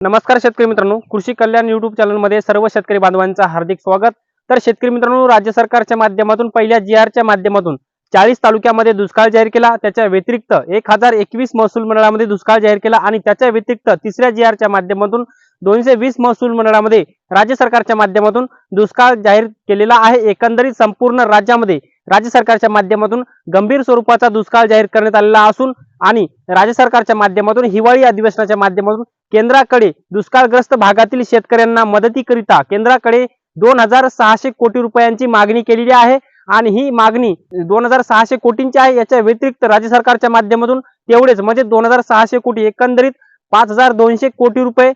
नमस्कार शेतकरी मित्रांनो कृषी कल्याण युट्यूब चॅनलमध्ये सर्व शेतकरी बांधवांचं हार्दिक स्वागत. तर शेतकरी मित्रांनो राज्य सरकारच्या माध्यमातून पहिल्या जी आरच्या माध्यमातून चाळीस तालुक्यामध्ये दुष्काळ जाहीर केला. त्याच्या व्यतिरिक्त एक हजार एकवीस महसूल मंडळामध्ये दुष्काळ जाहीर केला आणि त्याच्या व्यतिरिक्त तिसऱ्या जी आरच्या माध्यमातून दोनशे वीस महसूल मंडळामध्ये राज्य सरकारच्या माध्यमातून दुष्काळ जाहीर केलेला आहे. एकंदरीत संपूर्ण राज्यामध्ये राज्य सरकारच्या माध्यमातून गंभीर स्वरूपाचा दुष्काळ जाहीर करण्यात आलेला असून आणि राज्य सरकारच्या माध्यमातून हिवाळी अधिवेशनाच्या माध्यमातून केंद्राकडे दुष्काळग्रस्त भागातील शेतकऱ्यांना मदतीकरिता केंद्राकडे दोन हजार सहाशे कोटी रुपयांची मागणी केलेली आहे आणि ही मागणी दोन हजार सहाशे कोटींची आहे. याच्या व्यतिरिक्त राज्य सरकारच्या माध्यमातून तेवढेच म्हणजे दोन हजार सहाशे कोटी एकंदरीत पाच हजार दोनशे कोटी रुपये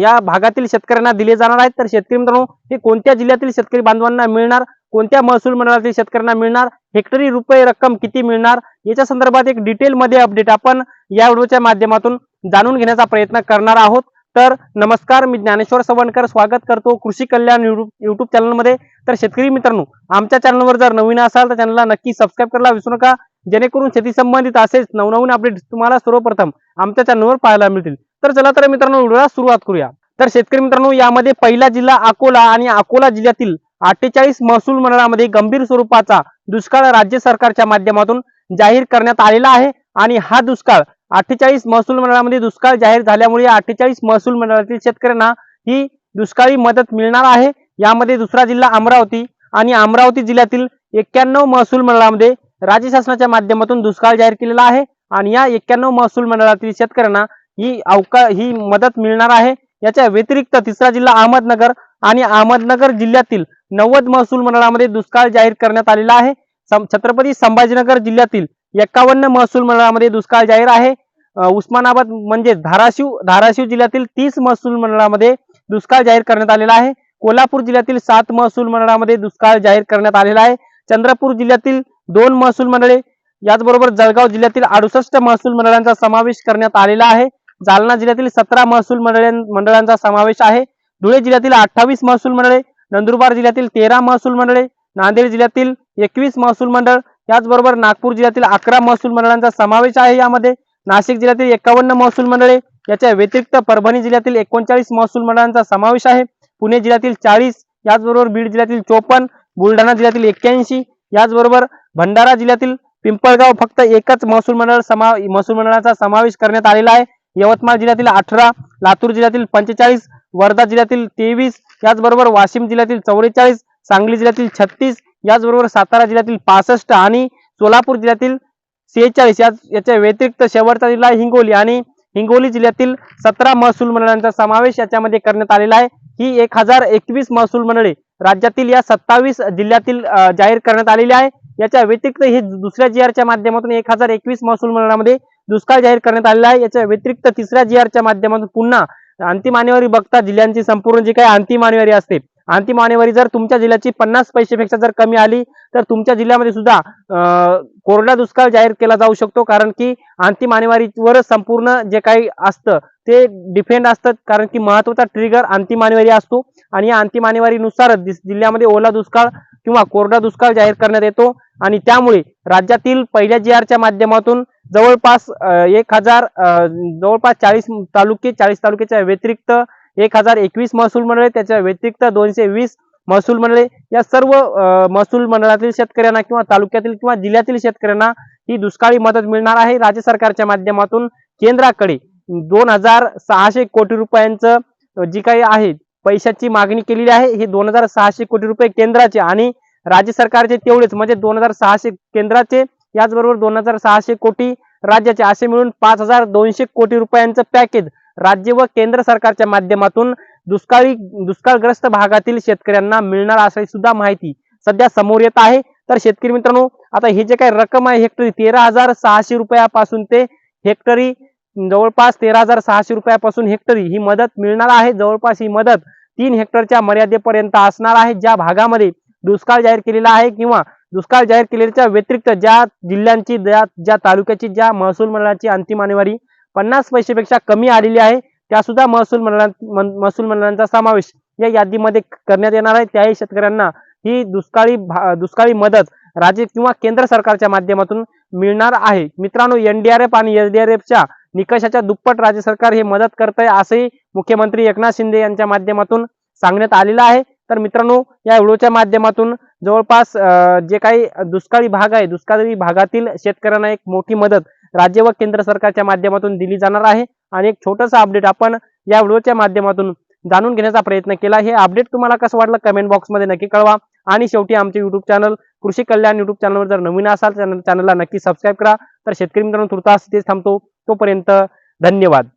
या भागातील शेतकऱ्यांना दिले जाणार आहेत. तर शेतकरी मित्रांनो हे कोणत्या जिल्ह्यातील शेतकरी बांधवांना मिळणार? कोणत्या महसूल मंडळातील शेतकऱ्यांना मिळणार? हेक्टरी रुपये रक्कम किती मिळणार? याच्या संदर्भात एक डिटेलमध्ये अपडेट आपण या व्हिडिओच्या माध्यमातून जाणून घेण्याचा प्रयत्न करणार आहोत. तर नमस्कार मी ज्ञानेश्वर सवणकर स्वागत करतो कृषी कल्याण युट्यूब युट्यूब चॅनलमध्ये. तर शेतकरी मित्रांनो आमच्या चॅनलवर जर नवीन असाल तर चॅनलला नक्की सबस्क्राईब करायला विसरू नका. जेणेकरून शेती संबंधित असेच नवनवीन अपडेट तुम्हाला सर्वप्रथम आमच्या चॅनलवर पाहायला मिळतील. तर चला तर मित्रांनो व्हिडिओला सुरुवात करूया. तर शेतकरी मित्रांनो यामध्ये पहिला जिल्हा अकोला आणि अकोला जिल्ह्यातील अठ्ठेचाळीस महसूल मंडळामध्ये गंभीर स्वरूपाचा दुष्काळ राज्य सरकारच्या माध्यमातून जाहीर करण्यात आलेला आहे आणि हा दुष्काळ अठ्ठेचाळीस महसूल मंडळामध्ये दुष्काळ जाहीर झाल्यामुळे अठ्ठेचाळीस महसूल मंडळातील शेतकऱ्यांना ही दुष्काळी मदत मिळणार आहे. यामध्ये दुसरा जिल्हा अमरावती आणि अमरावती जिल्ह्यातील एक्क्याण्णव महसूल मंडळामध्ये राज्य शासनाच्या माध्यमातून दुष्काळ जाहीर केलेला आहे आणि या एक्क्याण्णव महसूल मंडळातील शेतकऱ्यांना ही अवका ही मदत मिळणार आहे. याच्या व्यतिरिक्त तिसरा जिल्हा अहमदनगर आणि अहमदनगर जिल्ह्यातील नव्वद महसूल मंडळामध्ये दुष्काळ जाहीर करण्यात आलेला आहे. सं- छत्रपती संभाजीनगर जिल्ह्यातील एकावन्न महसूल मंडळामध्ये दुष्काळ जाहीर आहे. उस्मानाबाद म्हणजे धाराशिव धाराशिव जिल्ह्यातील तीस महसूल मंडळामध्ये दुष्काळ जाहीर करण्यात आलेला आहे. कोल्हापूर जिल्ह्यातील सात महसूल मंडळामध्ये दुष्काळ जाहीर करण्यात आलेला आहे. चंद्रपूर जिल्ह्यातील दोन महसूल मंडळे याचबरोबर जळगाव जिल्ह्यातील अडुसष्ट महसूल मंडळांचा समावेश करण्यात आलेला आहे. जालना जिल्ह्यातील सतरा महसूल मंडळ मंडळांचा समावेश आहे. धुळे जिल्ह्यातील अठ्ठावीस महसूल मंडळे नंदुरबार जिल्ह्यातील तेरा महसूल मंडळे नांदेड जिल्ह्यातील एकवीस महसूल मंडळ याचबरोबर नागपूर जिल्ह्यातील अकरा महसूल मंडळांचा समावेश आहे यामध्ये. नाशिक जिल्ह्यातील एकावन्न महसूल मंडळे याच्या व्यतिरिक्त परभणी जिल्ह्यातील एकोणचाळीस महसूल मंडळांचा समावेश आहे. पुणे जिल्ह्यातील चाळीस याचबरोबर बीड जिल्ह्यातील चोपन्न बुलढाणा जिल्ह्यातील एक्क्याऐंशी याचबरोबर भंडारा जिल्ह्यातील पिंपळगाव फक्त एकच महसूल मंडळ समा महसूल मंडळाचा समावेश करण्यात आलेला आहे. यवतमाळ जिल्ह्यातील अठरा लातूर जिल्ह्यातील पंचेचाळीस वर्धा जिल्ह्यातील तेवीस याचबरोबर वाशिम जिल्ह्यातील चौवेचाळीस सांगली जिल्ह्यातील छत्तीस याचबरोबर सातारा जिल्ह्यातील पासष्ट आणि सोलापूर जिल्ह्यातील सेहेचाळीस. या याच्या व्यतिरिक्त शेवटचा जिल्हा हिंगोली आणि हिंगोली जिल्ह्यातील सतरा महसूल मंडळांचा समावेश याच्यामध्ये करण्यात आलेला आहे. ही एक हजार एकवीस महसूल मंडळे राज्यातील या सत्तावीस जिल्ह्यातील जाहीर करण्यात आलेली आहे. याच्या व्यतिरिक्त हे दुसऱ्या जी आरच्या माध्यमातून एक हजार एकवीस महसूल मंडळामध्ये दुष्काळ जाहीर करण्यात आलेला आहे. याच्या व्यतिरिक्त तिसऱ्या जी आरच्या माध्यमातून पुन्हा अंतिम आणेवारी बघता जिल्ह्यांची संपूर्ण जी काही अंतिम आणेवारी असते अंतिम आणेवारी जर तुमच्या जिल्ह्याची पन्नास पैशापेक्षा जर कमी आली तर तुमच्या जिल्ह्यामध्ये सुद्धा कोरडा दुष्काळ जाहीर केला जाऊ शकतो. कारण की अंतिम आणेवारीवर संपूर्ण जे काही असतं ते डिफेंड असतं कारण की महत्त्वाचा ट्रिगर अंतिम आणेवारी असतो. आणि या अंतिम आणेवारीनुसारच जिल्ह्यामध्ये ओला दुष्काळ किंवा कोरडा दुष्काळ जाहीर करण्यात येतो. आणि त्यामुळे राज्यातील पहिल्या जी आरच्या माध्यमातून जवळपास एक हजार जवळपास चाळीस तालुके चाळीस तालुक्याच्या व्यतिरिक्त एक हजार एकवीस महसूल मंडळे त्याच्या व्यतिरिक्त दोनशे वीस महसूल मंडळे या सर्व महसूल मंडळातील शेतकऱ्यांना किंवा तालुक्यातील किंवा जिल्ह्यातील शेतकऱ्यांना ही दुष्काळी मदत मिळणार आहे. राज्य सरकारच्या माध्यमातून केंद्राकडे दोन हजार सहाशे कोटी रुपयांचं जी काही आहे पैशाची मागणी केलेली आहे हे दोन हजार सहाशे कोटी रुपये केंद्राचे आणि राज्य सरकारचे तेवढेच म्हणजे दोन हजार सहाशे केंद्राचे याचबरोबर दोन हजार सहाशे कोटी राज्याचे असे मिळून पाच हजार दोनशे कोटी रुपयांचं पॅकेज राज्य व केंद्र सरकारच्या माध्यमातून दुष्काळी दुष्काळग्रस्त भागातील शेतकऱ्यांना मिळणार असल्याची सुद्धा माहिती सध्या समोर येत आहे. तर शेतकरी मित्रांनो आता ही जे काही रक्कम आहे हेक्टरी तेरा हजार सहाशे रुपयापासून ते हेक्टरी जवळपास तेरा हजार सहाशे रुपयापासून हेक्टरी ही मदत मिळणार आहे. जवळपास ही मदत तीन हेक्टरच्या मर्यादेपर्यंत असणार आहे. ज्या भागामध्ये दुष्काळ जाहीर केलेला आहे किंवा दुष्काळ जाहीर केलेल्या व्यतिरिक्त ज्या जिल्ह्यांची ज्या ज्या तालुक्याची ज्या महसूल मंडळाची अंतिम आणेवारी पन्नास पैशापेक्षा कमी आलेली आहे त्या सुद्धा महसूल मंडळां महसूल मंडळांचा समावेश या यादीमध्ये करण्यात येणार आहे. त्याही शेतकऱ्यांना ही दुष्काळी भा- दुष्काळी मदत राज्य किंवा केंद्र सरकारच्या माध्यमातून मिळणार आहे. मित्रांनो एनडीआरएफ आणि एसडीआरएफच्या निकषाच्या दुप्पट राज्य सरकार हे मदत करतंय असंही मुख्यमंत्री एकनाथ शिंदे यांच्या माध्यमातून सांगण्यात आलेलं आहे. तर मित्रांनो या व्हिडिओच्या माध्यमातून जवळपास जे काही दुष्काळी भाग आहे दुष्काळी भागातील शेतकऱ्यांना एक मोठी मदत राज्य व केंद्र सरकारच्या माध्यमातून दिली जाणार आहे. आणि एक छोटंसं अपडेट आपण या व्हिडिओच्या माध्यमातून जाणून घेण्याचा प्रयत्न केला. हे अपडेट तुम्हाला कसं वाटलं कमेंट बॉक्समध्ये नक्की कळवा. आणि शेवटी आमचे युट्यूब चॅनल कृषी कल्याण युट्यूब चॅनलवर जर नवीन असाल चॅनल चॅनलला नक्की सबस्क्राईब करा. तर शेतकरी मित्रांनो तुर्तास इथेच थांबतो. तोपर्यंत धन्यवाद.